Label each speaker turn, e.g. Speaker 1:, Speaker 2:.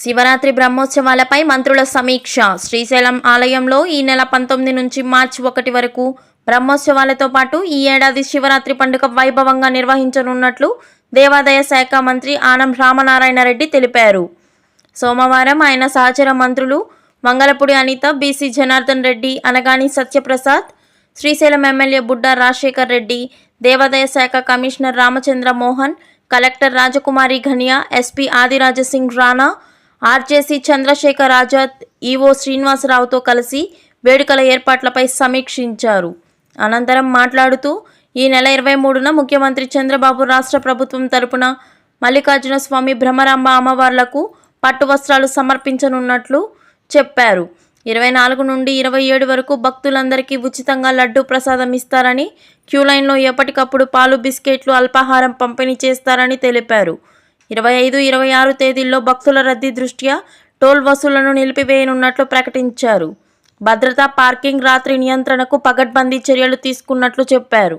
Speaker 1: శివరాత్రి బ్రహ్మోత్సవాలపై మంత్రుల సమీక్ష. శ్రీశైలం ఆలయంలో ఈ నెల పంతొమ్మిది నుంచి మార్చి ఒకటి వరకు బ్రహ్మోత్సవాలతో పాటు ఈ ఏడాది శివరాత్రి పండుగ వైభవంగా నిర్వహించనున్నట్లు దేవాదాయ శాఖ మంత్రి ఆనం రామనారాయణ రెడ్డి తెలిపారు. సోమవారం ఆయన సహచర మంత్రులు మంగళపూడి అనిత బీసీ జనార్దన్ రెడ్డి అనగాని సత్యప్రసాద్ శ్రీశైలం ఎమ్మెల్యే బుడ్డా రాజశేఖర్ రెడ్డి దేవాదాయ శాఖ commissioner Ramachandra Mohan collector Rajakumari Ganiya SP Adirajsingh Rana RJC Chandrasekhar Azad EO శ్రీనివాసరావుతో కలిసి వేడుకల ఏర్పాట్లపై సమీక్షించారు. అనంతరం మాట్లాడుతూ ఈ నెల ఇరవై మూడున ముఖ్యమంత్రి చంద్రబాబు రాష్ట్ర ప్రభుత్వం తరపున మల్లికార్జున స్వామి భ్రమరాంబ అమ్మవార్లకు పట్టు వస్త్రాలు సమర్పించనున్నట్లు చెప్పారు. ఇరవై నాలుగు నుండి ఇరవై ఏడు వరకు భక్తులందరికీ ఉచితంగా లడ్డూ ప్రసాదం ఇస్తారని క్యూ లైన్లో ఎప్పటికప్పుడు పాలు బిస్కెట్లు అల్పాహారం పంపిణీ చేస్తారని తెలిపారు. ఇరవై ఐదు ఇరవై ఆరు తేదీల్లో భక్తుల రద్దీ దృష్ట్యా టోల్ వసూళ్ళను నిలిపివేయనున్నట్లు ప్రకటించారు. భద్రతా పార్కింగ్ రాత్రి నియంత్రణకు పగడ్బందీ చర్యలు తీసుకున్నట్లు చెప్పారు.